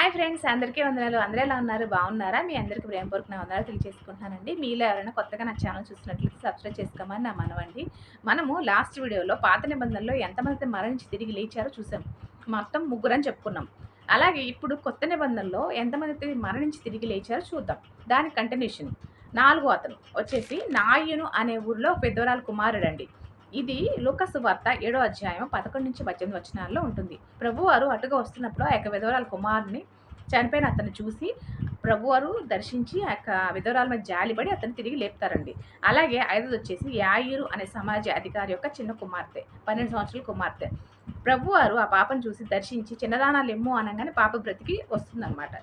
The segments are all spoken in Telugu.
హాయ్ ఫ్రెండ్స్ అందరికీ వందనాలు. అందరూ ఎలా ఉన్నారు? బాగున్నారా? మీ అందరికీ ప్రేమపూర్వక వందనాలు తెలియజేసుకుంటున్నానండి. మీలో ఎవరైనా కొత్తగా నా ఛానల్ చూసినట్లయితే సబ్స్క్రైబ్ చేసుకోమని నా మనవండి. మనము లాస్ట్ వీడియోలో పాత నిబంధనలో ఎంతమంది మరణించి తిరిగి లేచారో చూసాం మొత్తం ముగ్గురు అని చెప్పుకున్నాం. అలాగే ఇప్పుడు కొత్త నిబంధనలో ఎంతమంది మరణించి తిరిగి లేచారో చూద్దాం. దాని కంటిన్యూషన్ నాలుగో అతను వచ్చేసి నాయును అనే ఊరిలో పెద్దవరాల కుమారుడు అండి ఇది లూకసు వార్త ఏడో అధ్యాయం పదకొండు నుంచి పద్దెనిమిది వచనాల్లో ఉంటుంది. ప్రభువారు అటుగా వస్తున్నప్పుడు ఆ యొక్క విధవరాల కుమారుని చనిపోయిన అతను చూసి ప్రభువారు దర్శించి ఆ యొక్క విధవరాల మీద జాలిపడి అతను తిరిగి లేపుతారండి. అలాగే ఐదోది వచ్చేసి యాయూరు అనే సమాజ అధికారి యొక్క చిన్న కుమార్తె పన్నెండు సంవత్సరాల కుమార్తె. ప్రభువారు ఆ పాపను చూసి దర్శించి చిన్నదానాలు ఎమ్ము అనగానే పాప బ్రతికి వస్తుందన్నమాట.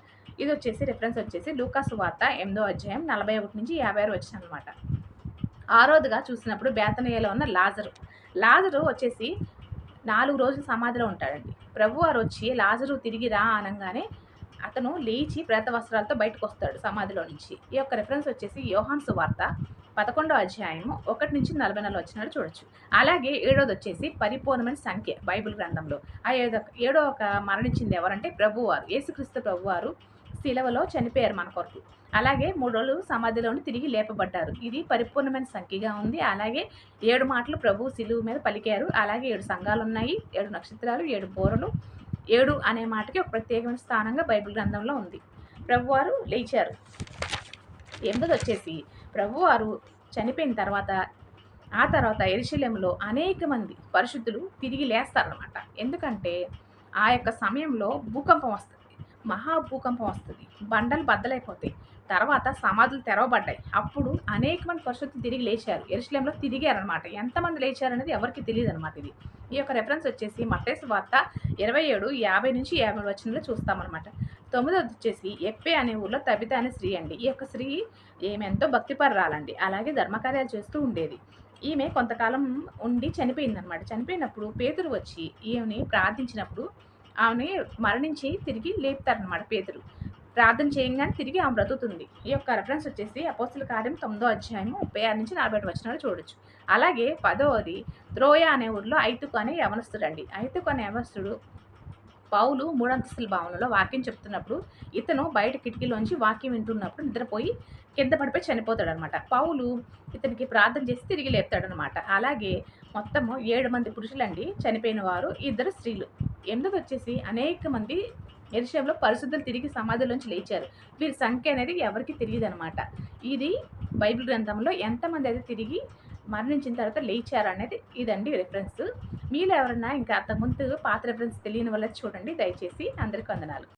ఇది వచ్చేసి రిఫరెన్స్ వచ్చేసి లూకాసు వార్త ఎనిమిదో అధ్యాయం నలభై ఒకటి నుంచి యాభై ఆరు వచ్చిన అనమాట ఆరోదుగా చూసినప్పుడు బేతనయ్యలో ఉన్న లాజరు. లాజరు వచ్చేసి నాలుగు రోజులు సమాధిలో ఉంటాడండి. ప్రభు వారు వచ్చి లాజరు తిరిగి రా అనగానే అతను లేచి ప్రేత వస్త్రాలతో బయటకు వస్తాడు సమాధిలో నుంచి. ఈ యొక్క రిఫరెన్స్ వచ్చేసి యోహాన్స్ వార్త పదకొండో అధ్యాయము ఒకటి నుంచి నలభై నాలుగు వచ్చినాడు చూడొచ్చు. అలాగే ఏడోది వచ్చేసి పరిపూర్ణమైన సంఖ్య బైబిల్ గ్రంథంలో. ఆ ఏదో ఏడో ఒక మరణించింది ఎవరంటే ప్రభువారు యేసుక్రీస్తు ప్రభువారు శిలవలో చనిపోయారు మన కొరకు. అలాగే మూడు రోజులు సమాధిలోని తిరిగి లేపబడ్డారు. ఇది పరిపూర్ణమైన సంఖ్యగా ఉంది. అలాగే ఏడు మాటలు ప్రభు శిలువు మీద పలికారు. అలాగే ఏడు సంఘాలు ఉన్నాయి ఏడు నక్షత్రాలు ఏడు బోరలు. ఏడు అనే మాటకి ఒక ప్రత్యేకమైన స్థానంగా బైబిల్ గ్రంథంలో ఉంది. ప్రభువారు లేచారు. ఎనిమిది వచ్చేసి ప్రభువారు చనిపోయిన తర్వాత ఆ తర్వాత ఎరిశల్యంలో అనేక మంది పరిశుద్ధులు తిరిగి లేస్తారనమాట ఎందుకంటే ఆ యొక్క సమయంలో భూకంపం వస్తుంది. మహా భూకంపం వస్తుంది. బండలు బద్దలైపోతాయి. తర్వాత సమాధులు తెరవబడ్డాయి. అప్పుడు అనేక మంది పరిశుద్ధులు తిరిగి లేచారు. ఎరుసలేంలో తిరిగారనమాట ఎంతమంది లేచారు అనేది ఎవరికి తెలియదు అనమాట ఇది. ఈ యొక్క రెఫరెన్స్ వచ్చేసి మట్టేసు వార్త ఇరవై ఏడు యాభై నుంచి యాభై వచ్చినలో చూస్తామన్నమాట. తొమ్మిదవది వచ్చేసి ఎప్పే అనే ఊర్లో తబిత అనే స్త్రీ అండి. ఈ యొక్క స్త్రీ ఈమె ఎంతో భక్తిపర్రాలండి. అలాగే ధర్మకార్యాలు చేస్తూ ఉండేది. ఈమె కొంతకాలం ఉండి చనిపోయిందనమాట చనిపోయినప్పుడు పేతురు వచ్చి ఈమెని ప్రార్థించినప్పుడు ఆమె మరణించి తిరిగి లేపుతారనమాట పేదరు ప్రార్థన చేయగానే తిరిగి ఆమె బ్రతుకుతుంది. ఈ యొక్క రెఫరెన్స్ వచ్చేసి అపోస్తుల కార్యం తొమ్మిదో అధ్యాయం ముప్పై ఆరు నుంచి నలభై ఒకటి వచ్చినాడు చూడొచ్చు. అలాగే పదవది త్రోయ అనే ఊరిలో ఐతుకు అనే యవనస్తుడు అండి. ఐతుకు అనే యవనస్తుడు పౌలు మూడంతస్తుల భావనలో వాక్యం చెప్తున్నప్పుడు ఇతను బయట కిటికీలోంచి వాక్యం వింటున్నప్పుడు నిద్రపోయి కింద పడిపోయి చనిపోతాడు అనమాట పౌలు ఇతనికి ప్రార్థన చేసి తిరిగి లేపుతాడనమాట అలాగే మొత్తము ఏడు మంది పురుషులండి. చనిపోయిన వారు ఇద్దరు స్త్రీలు. ఎందుకు వచ్చేసి అనేక మంది ఎరుషంలో పరిశుద్ధులు తిరిగి సమాధిలోంచి లేచారు. వీరి సంఖ్య అనేది ఎవరికి తెలియదు అనమాట ఇది బైబిల్ గ్రంథంలో ఎంతమంది అయితే తిరిగి మరణించిన తర్వాత లేచారు అనేది ఇదండి రిఫరెన్స్ మీరు ఎవరన్నా ఇంకా అంతకుముందు పాత రిఫరెన్స్ తెలియని వల్ల చూడండి దయచేసి అందరికీ వందనాలు.